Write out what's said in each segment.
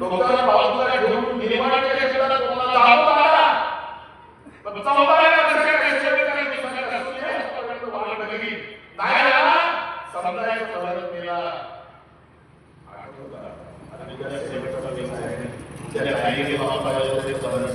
डोक्याला बाजूला घेऊन निर्माण केले तुम्हाला जाणून आला पण चौदाव्या वर्षाच्या कष्टकरी दुसऱ्या कष्टी आजपर्यंत वाढ बघितली. नाही आला समुदायाचा सवलत मिळाला आठवतं. आणि त्या शेवटचा दिवस आहे. त्या काही बाबाला ते सवलत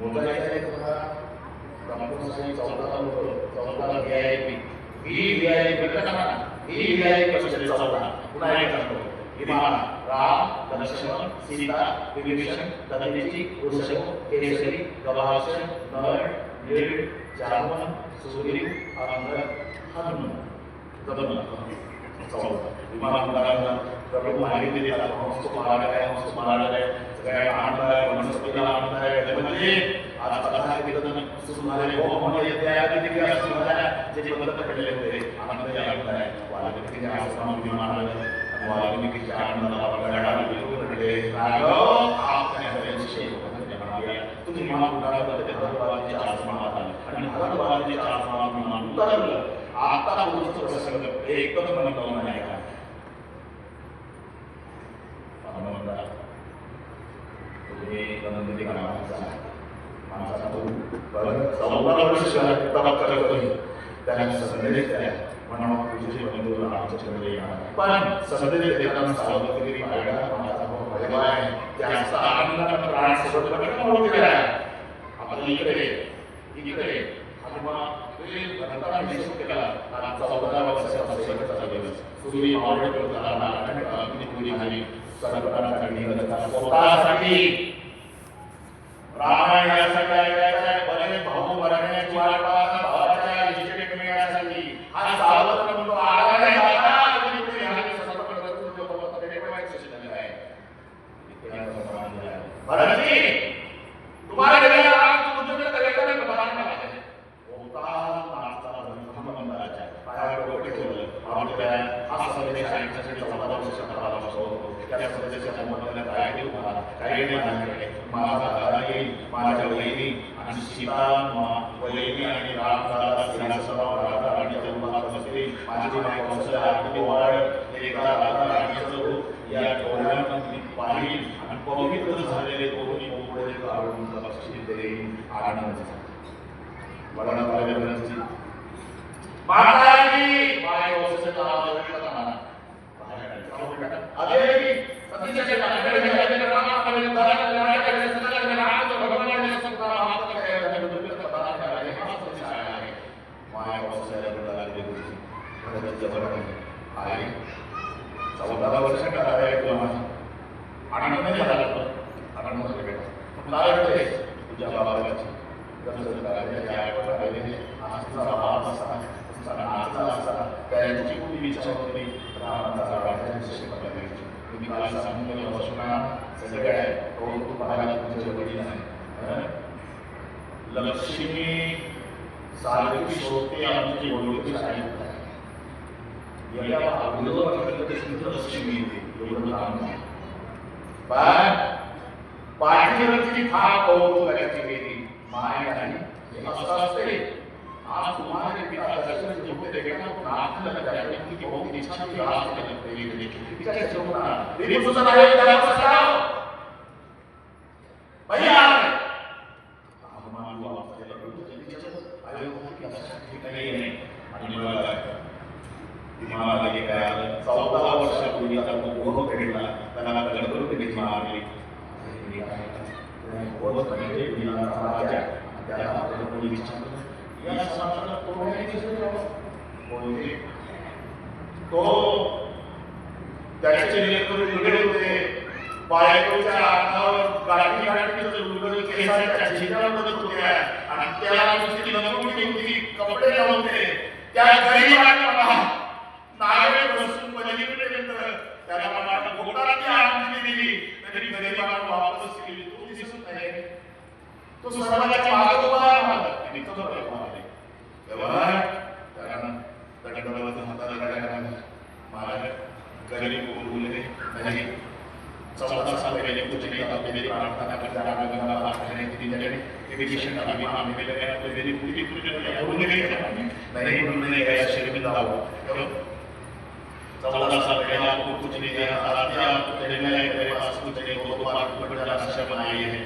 घडी एक गवाक्ष एकत्र चौदा तुम्हाला चौदा व्ही आय पी ही व्ही आय पी कसा ही व्ही आय पी चौदा पुन्हा एक सांगतो विमान राम लक्ष्मण सीता विभीषण दंतीची वृषभ केशरी गवाक्ष नळ नीळ जामवन सुग्रीव अंगद हनुमान जगन्नाथ चौदा विमान उडाला माहिती देतात हंस मारा आहे हंस मारा आहे त्यामध्ये आज कथा विकतन सुमारे हो म्हणून येते आहे की ते काय सुमारे जे बंद पडले होते आनंद आहे आनंद आहे वाल्मिकीचे आश्रम विमान आलं आणि वाल्मिकीच्या आनंदाला गडाला विरोधकडे राघव आपल्या हृदयाची तुम्ही विमान उडाला तर ते भरतवाजीच्या आश्रमात आलं आणि भरतवाजीच्या आश्रमात विमान उतरलं आता पुढचं प्रसंग एकदम म्हणतो नाही का हनुमंता तुम्ही नंदिनी माणसा माणसाचा तो बरं चौदा वर्ष तप करत होती त्याला संदेश द्या म्हणून तुझे बंधू रामचंद्र येणार पण संदेश देताना सावधगिरी बाळगा माझा भाऊ भगवा आहे जास्त आनंदानं प्राण सोडत म्हणून केला आपण इकडे इकडे हनुमान भरताना निश्चित केला आणि चौदा वर्षाचा शेवटचा दिवस सूर्य मावळत होता आणि अग्नी पुरी झाली सर्वांसाठी स्वतःसाठी रामायणासाठी ऐकायचं सीता मा- वहिनी आणि राम दादा सिंहासनावर राजा आणि जन्माला बसली. माझी माय कौशल्या अगदी वाढ, एकदा राजा राणीचं रूप या डोळ्यानं मी पाहिल आणि पवित्र झालेले दोन्ही मोकळे काढून बक्षीस देईन आनंद बघा पाहिजे माताजी माय कौशल्या नावाला अरे सतीचे नाटक झाले रामाकडे दराकडे राजाकडे सगळ्याकडे रामाचं भगवानाने सुद्धा रामाकडे काय झालं दुर्गत पदार्थ आहे हा संदेश आहे माया वंशाला लागली होती भरत जवळ आई चौदा वर्ष करावे तुला माझा आनंद नाही झाला पण आनंद झाला बेटा कारण ते तुझ्या बाबाची जसं करायचे त्या आईवडिला राहिले आजचा बाबा असा तुमचा नाचा असा राजाची सेवा करायची तुम्ही काल सांगितलं वसुना सगळं आहे कौतुक पाहायला तुमच्या वडील आहे लक्ष्मी सारखी शोधते आमची ओळखी साहित्य आहे या अगोदर शुद्ध लक्ष्मी येते एवढं काम नाही पण पाठीवरची थाप कौतुकाची वेदी माय नाही हे असं असते आज तुम्हाला पिता नाथलं त्याला की बहुत इच्छा की रात के लगते ये देखी। तिच्या जेवणा देवी भैया अरे हो। की असं काही नाही आणि मला विमानाला काय आलं चौदा वर्षापूर्वी आता तो गोह भेटला त्याला गणपती भीती मारली गोह म्हणजे विमानाचा राजा दिसत बाबा. कोणते? तो त्याचे लेकरू लुगडे होते बायकोच्या अंगावर गाठी गाठी लुगडे केसाच्या बदलत होत्या आणि त्याला नुसती लंगोटी होती कपडे नव्हते त्या गरीबाने मला नावे बसून पलीकडे त्याला मला भोगताची आरती दिली तरी गरीबाला वापस केली तो दिसत नाही तो सर्वांच्या मागे उभा आहे मला आणि तो बरोबर उभा आहे. तेव्हा त्याला दंडवत हाताला लागला. मला गरीब बोलले नाही चौदा साल पहले कुछ नहीं था प्रार्थना करता रहा गंगा पार करने की दिन जड़े ये का भी मामले में लगा तो मेरी पूरी पूरी जो उन्होंने नहीं नहीं उन्होंने कहा शर्मिंदा हुआ चलो चौदह साल पहले आपको कुछ नहीं दिया था आज आपको कहने लगे मेरे पास कुछ नहीं वो तो बात ऊपर जरा नशा है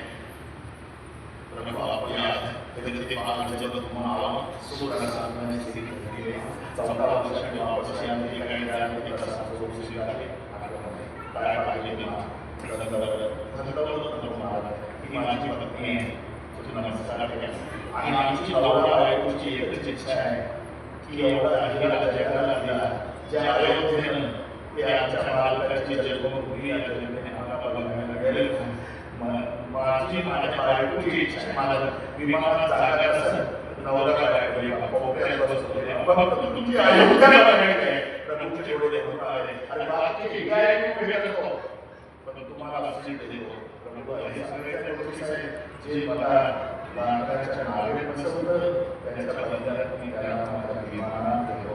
प्रभु आपको याद है यदि किसी बात जब तुम आओ सोलह साल मैंने सीधी कर दी चौदह वर्ष में वापस यहाँ नहीं लगाए जा रहे थे दस साल को लगा ना धन्यवाद ही माझी पत्नी आहे तुझं नमस्कार आणि आमची भावना बायकोची एकच इच्छा आहे की एवढा अहिराला जगाला दिला ज्या अयोध्येनं आमच्या जन्मभूमी या जन्मेने आम्हाला बघायला मिळेल म- माझी माझ्या बायकोची इच्छा आहे मला विमानात जागा असेल नवरा बायको कोपऱ्यात बसवले फक्त तुमची अयोध्याला बघायचं आहे प्रभूचे एवढे होत आहे आणि बाकीचे काय तुम्हाला सीट देतो हे सगळे त्या जे मला बाळकाच्या नावे बसवलं त्याच्या बदल्यात तुम्ही त्याला माझ्या विमानात देतो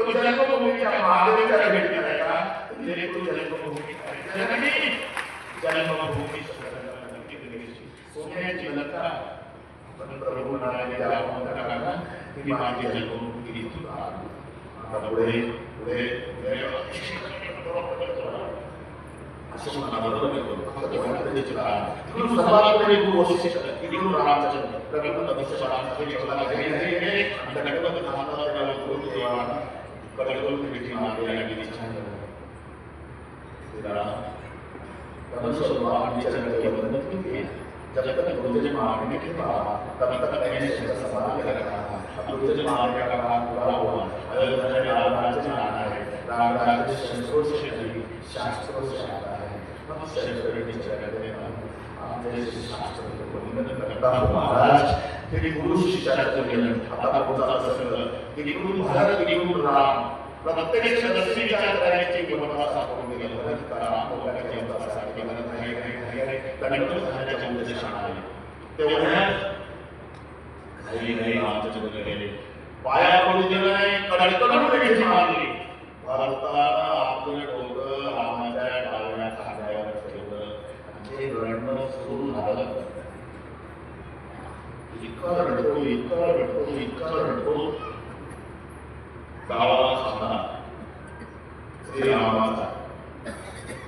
तो जन्मभूमीच्या महादेवीच्या भेटी आहे का म्हणजे तो जन्मभूमी आहे. जननी जन्मभूमी सोन्याची लता पण प्रभू नारायण त्या म्हणताना ही माझी जन्मभूमी इथून आली. आता पुढे पुढे पुढे असं म्हणा बरोबर आहे. फक्त तेवढं त्याची काळा. इकडून सर्वात पहिले गुरु वशिष्ठ, इकडून रामचंद्र, प्रभू नमस्ते रामचंद्र, जेवढा घरी घरी घरी, आणि गणपती हातात त्याला गुरु देवा, कडकडून भेटी मागे लागली छान. श्रीराम, चरण के वंदन किए जब तक गुरुजी मारने के बाद तब तक मैंने कर रखा गुरुजी मारने का काम पूरा हुआ में राम राज्य में आना है राम राज्य शस्त्रों से नहीं शास्त्रों से आता है हम शस्त्र की चरण में हम जैसे शास्त्र को वंदन करता हूँ महाराज तेरी गुरु शिष्याचं गेलं आता पुढचा प्रसंग की गुरु भारत गुरु राम प्रत्येक सदस्य विचार करायची वनवासा करून गेलं भरत करा लोकांच्या जीवनासाठी भरत आहे आहे आहे गणपती झाल्याच्या उद्देशाने आले तेवढ्यात घरी घरी रामचंद्र गेले पाया पडू दिलं नाही कडकडून भेटी मारली भारतानं आपलं 이과를 보고 이과를 보고 이과를 보고 나와서나 내 나와서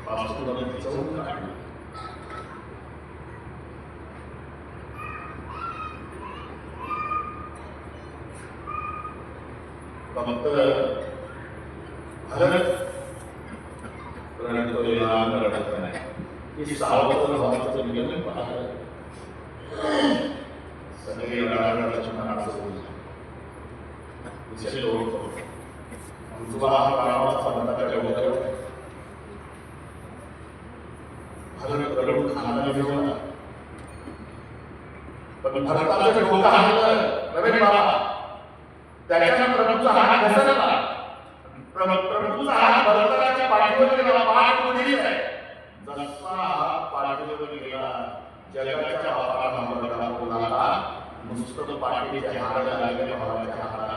마스터는 좋은 거 아니야. നമുക്ക് അത് പ്രണത്തോടെ ആഗ്രഹത്തിന് ഈ സാവധാനം സമർത്ഥത്തിനും അത് विषय ओळखतो तुझा हा रामाचा बंधाच्या डोक्यावर भरत रडून खानाला घेऊन आला. पण भरताचं डोकं हाणलं नव्हे बाबा त्याच्या प्रभूचा हात घसरला प्रभू- प्रभूचा हात भरताच्या पाठीवर गेला पाठ उडली आहे जसा हात पाठीवर गेला जगाच्या बापाला भरला बोलाला नुसतं पाठीचे हाड लागले भावाच्या हाताला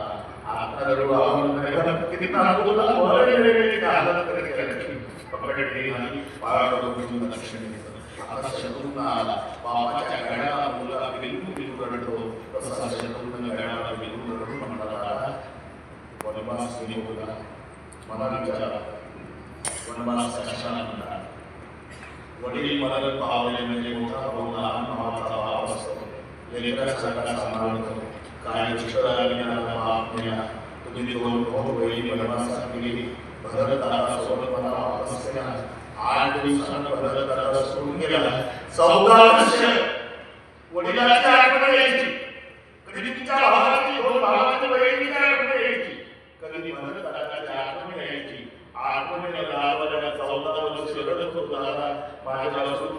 आता रडू आहोत किती नागपूरला वेगवेगळी हालत केली पकडली आणि पायाकडून दक्षिण आता शत्रूंना आला बाबाच्या गळ्याला मुलगा बिलकुल बिलकुल रडतो तसा शत्रूंना गळ्याला बिलकुल रडून म्हणाला वनवास गेली होता मला विचारा वनवास कशाला म्हणतात वडील मरण पावले म्हणजे मोठा भाऊ लहान भावाचा भाव असतो लेकरा सगळा सांभाळतो काय दुष्ट लागलेला बाप मिळा तुम्ही दोन भाऊ बहिणी वनवासात गेली भरत दादा सोबत मला वापस केला आठ दिवसानं भरत दादा सोडून गेला चौदा वर्ष वडिलाची आठवण यायची कधी तिच्या भावाची दोन भावाची बहिणीची आठवण यायची कधी भरत दादाची आठवण यायची आठवणीला लावायला चौदा वर्ष रडत होता दादा माझ्या असून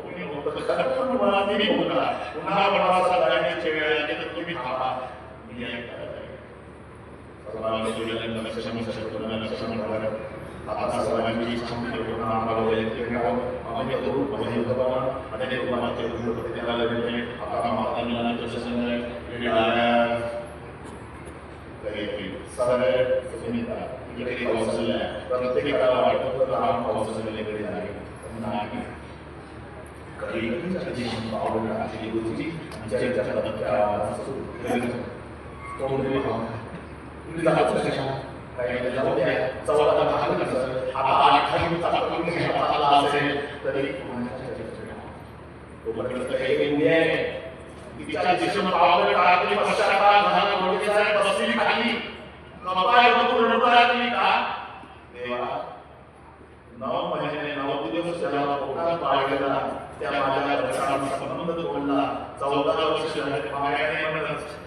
कोणी होतं पण मला मी होता पुन्हा वनवासात जाण्याची वेळ आली तर तुम्ही थांबा काही काही पावलं टाकली होती. आमच्या तेवढे तुझा काही जाऊ द्या चौदा आता आठ घ्यायला असेल तरी तोपर्यंत काही झाला मोदी साहेब बसली का देवा नऊ महिने नऊ दिवस त्याला माझ्या संबंध तोडला चौदा वर्ष बाहेर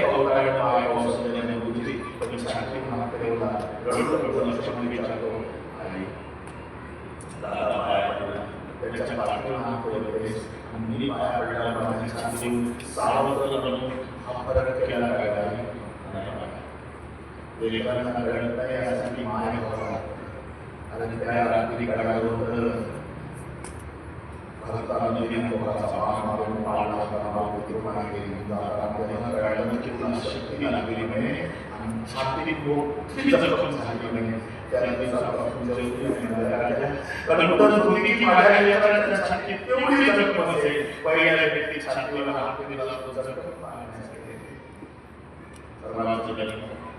लक्ष्मण विचारतो आई दादा पाया पडला त्याच्या पाठी मान फिरवलेस मी पाया पडला माझी छाती सावत्र बनून हा फरक केला काय लेकरांना कळत नाही यासाठी माया होता आणि त्या रात्री कडावर भारताला नवीन लोकांचा पान मारून पाळला होता मारुती मागे त्यांना कळलं की पुन्हा शक्ती लागली नाही आणि छाती मोठी जखम झाली नाही त्या दिवसापासून जेवढी मिळाल्या कारण तुम्ही तेवढी जखम असेल पहिल्या व्यक्ती छातीवर हात दिला तो जखम सर्वांची